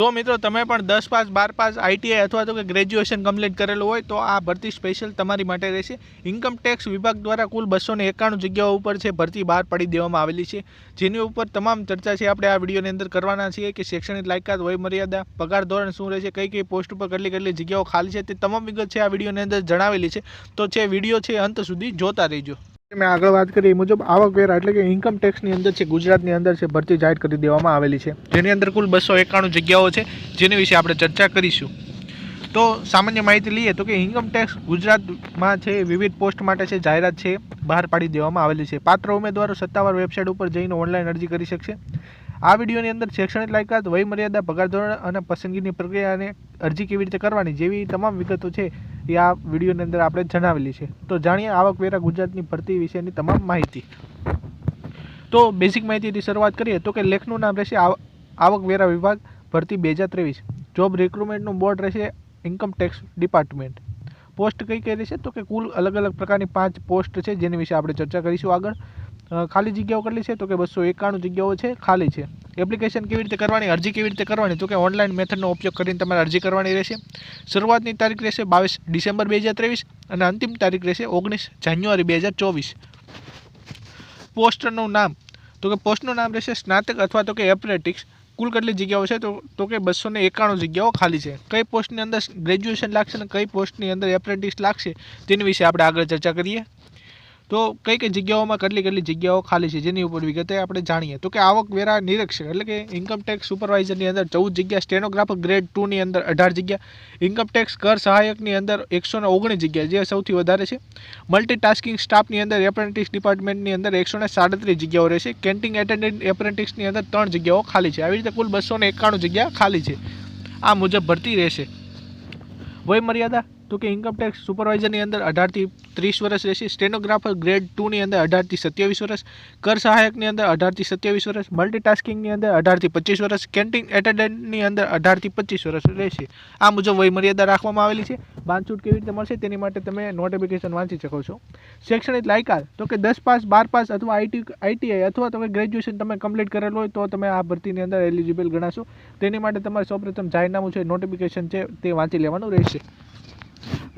જો મિત્રો, તમે પણ દસ પાસ, બાર પાસ આઈટીઆઈ અથવા તો કે ગ્રેજ્યુએશન કમ્પ્લીટ કરેલું હોય, તો આ ભરતી સ્પેશિયલ તમારી માટે રહેશે. ઇન્કમ ટેક્સ વિભાગ દ્વારા કુલ બસો ને એકાણું જગ્યાઓ ઉપર છે ભરતી બહાર પાડી દેવામાં આવેલી છે. જેની ઉપર તમામ ચર્ચા છે, આપણે આ વિડીયોની અંદર કરવાના છીએ કે શૈક્ષણિક લાયકાત વય મર્યાદા પગાર ધોરણ શું રહેશે, કઈ કઈ પોસ્ટ ઉપર કેટલી કેટલી જગ્યાઓ ખાલી છે, તે તમામ વિગત છે આ વિડીયોની અંદર જણાવેલી છે. તો છે, વીડિયો છે અંત સુધી જોતા રહેજો. મેં આગળ વાત કરી, એ મુજબ આવકવેરા એટલે કે ઇન્કમ ટેક્સની અંદર છે, ગુજરાતની અંદર છે, ભરતી જાહેર કરી દેવામાં આવેલી છે. જેની અંદર કુલ બસો એકાણું જગ્યાઓ છે, જેની વિશે આપણે ચર્ચા કરીશું. તો સામાન્ય માહિતી લઈએ તો કે ઇન્કમ ટેક્સ ગુજરાતમાં છે, વિવિધ પોસ્ટ માટે છે, જાહેરાત છે, બહાર પાડી દેવામાં આવેલી છે. પાત્ર ઉમેદવારો સત્તાવાર વેબસાઇટ ઉપર જઈને ઓનલાઈન અરજી કરી શકશે. આ વિડીયોની અંદર શૈક્ષણિક લાયકાત, વયમર્યાદા, પગાર ધોરણ અને પસંદગીની પ્રક્રિયા અને અરજી કેવી રીતે કરવાની જેવી તમામ વિગતો છે એ આ વિડીયોની અંદર આપણે જણાવેલી છે. તો જાણીએ આવકવેરા ગુજરાતની ભરતી વિશેની તમામ માહિતી. તો બેઝિક માહિતીથી શરૂઆત કરીએ તો કે લેખનું નામ રહેશે આવકવેરા વિભાગ, ભરતી બે હજાર ત્રેવીસ. જોબ રિક્રુટમેન્ટનું બોર્ડ રહેશે ઇન્કમ ટેક્સ ડિપાર્ટમેન્ટ પોસ્ટ કઈ કઈ રહેશે? તો કે કુલ અલગ અલગ પ્રકારની પાંચ પોસ્ટ છે જેની વિશે આપણે ચર્ચા કરીશું આગળ. ખાલી જગ્યાઓ કેટલી છે? તો કે બસો એકાણું જગ્યાઓ છે, ખાલી છે. એપ્લિકેશન કેવી રીતે કરવાની, અરજી કેવી રીતે કરવાની, તો કે ઓનલાઈન મેથડનો ઉપયોગ કરીને તમારે અરજી કરવાની રહેશે. શરૂઆતની તારીખ રહેશે બાવીસ ડિસેમ્બર બે હજાર ત્રેવીસ અને અંતિમ તારીખ રહેશે ઓગણીસ જાન્યુઆરી બે હજાર ચોવીસ. પોસ્ટનું નામ, તો કે પોસ્ટનું નામ રહેશે સ્નાતક અથવા તો કે એપ્રેટિક્સ. કુલ કેટલી જગ્યાઓ છે? તો તો કે બસો ને એકાણું જગ્યાઓ ખાલી છે. કઈ પોસ્ટની અંદર ગ્રેજ્યુએશન લાગશે અને કઈ પોસ્ટની અંદર એપ્રેન્ટિસ લાગશે તેની વિશે આપણે આગળ ચર્ચા કરીએ. તો કઈ કઈ જગ્યાઓમાં કેટલી કેટલી જગ્યાઓ ખાલી છે જેની ઉપર વિગતે આપણે જાણીએ? તો કે આવકવેરા નિરીક્ષક, એટલે કે ઇન્કમ ટેક્સ સુપરવાઇઝરની અંદર ચૌદ જગ્યા સ્ટેનોગ્રાફર ગ્રેડ ટુની અંદર અઢાર જગ્યા ઇન્કમ ટેક્સ કર સહાયકની અંદર એકસો ઓગણીસ જગ્યા, જે સૌથી વધારે છે. મલ્ટીટાસ્કિંગ સ્ટાફની અંદર એપ્રેન્ટિસ ડિપાર્ટમેન્ટની અંદર એકસો સાડત્રીસ જગ્યાઓ રહેશે. કેન્ટિંગ એટેન્ડન્ટ એપ્રેન્ટિસની અંદર ત્રણ જગ્યાઓ ખાલી છે. આવી રીતે કુલ બસો એકાણું જગ્યા ખાલી છે. આ મુજબ ભરતી રહેશે. વય મર્યાદા, તો કે ઇન્કમટેક્સ સુપરવાઇઝરની અંદર અઢારથી ત્રીસ વર્ષ રહેશે. સ્ટેનોગ્રાફર ગ્રેડ ટુની અંદર અઢારથી સત્યાવીસ વર્ષ, કર સહાયકની અંદર અઢારથી સત્યાવીસ વર્ષ મલ્ટીટાસ્કિંગની અંદર અઢારથી પચીસ વર્ષ કેન્ટિંગ એટેન્ડન્ટની અંદર અઢારથી પચીસ વર્ષ રહેશે. આ મુજબ વય મર્યાદા રાખવામાં આવેલી છે. બાંધછૂટ કેવી રીતે મળશે તેની માટે તમે નોટિફિકેશન વાંચી શકો છો. શૈક્ષણિક લાયકાત, તો કે દસ પાસ, બાર પાસ અથવા આઈટી આઈટીઆઈ અથવા તમે ગ્રેજ્યુએશન તમે કમ્પ્લીટ કરેલું હોય તો તમે આ ભરતીની અંદર એલિજિબલ ગણાશો. તેની માટે તમારે સૌપ્રથમ જાહેરનામું છે નોટિફિકેશન છે, તે વાંચી લેવાનું રહેશે.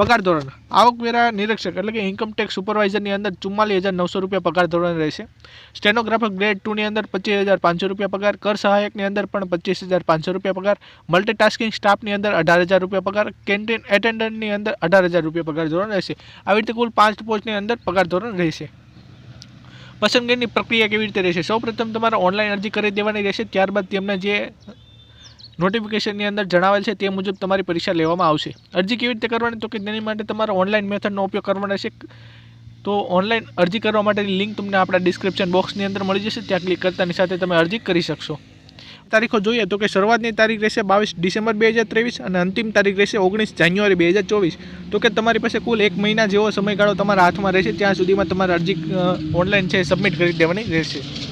પગાર ધોરણ. આવકવેરા નિરીક્ષક એટલે કે ઇન્કમ ટેક્સ સુપરવાઇઝરની અંદર ચુમ્માલીસ હજાર નવસો રૂપિયા પગાર ધોરણ રહેશે. સ્ટેનોગ્રાફર ગ્રેડ ટુની અંદર પચીસ હજાર પાંચસો રૂપિયા પગાર. કર સહાયકની અંદર પણ પચીસ હજાર પાંચસો રૂપિયા પગાર. મલ્ટીટાસ્કિંગ સ્ટાફની અંદર અઢાર હજાર રૂપિયા પગાર. કેન્ટીન એટેન્ડન્ટની અંદર અઢાર હજાર રૂપિયા પગાર ધોરણ રહેશે. આવી રીતે કુલ પાંચ પોસ્ટની અંદર પગાર ધોરણ રહેશે. પસંદગીની પ્રક્રિયા કેવી રીતે રહેશે? સૌપ્રથમ તમારે ઓનલાઈન અરજી કરી દેવાની રહેશે. ત્યારબાદ તેમને જે નોટિફિકેશનની અંદર જણાવેલ છે, તે મુજબ તમારી પરીક્ષા લેવામાં આવશે. અરજી કેવી રીતે કરવાની? તો કે તેની માટે તમારે ઓનલાઈન મેથડનો ઉપયોગ કરવાનો રહેશે. તો ઓનલાઈન અરજી કરવા માટેની લિંક તમને આપણા ડિસ્ક્રિપ્શન બોક્સની અંદર મળી જશે. ત્યાં ક્લિક કરતાની સાથે તમે અરજી કરી શકશો. તારીખો જોઈએ તો કે શરૂઆતની તારીખ રહેશે બાવીસ ડિસેમ્બર બે હજાર ત્રેવીસ અને અંતિમ તારીખ રહેશે ઓગણીસ જાન્યુઆરી બે હજાર ચોવીસ. તો કે તમારી પાસે કુલ એક મહિના જેવો સમયગાળો તમારા હાથમાં રહેશે. ત્યાં સુધીમાં તમારે અરજી ઓનલાઈન છે સબમિટ કરી દેવાની રહેશે.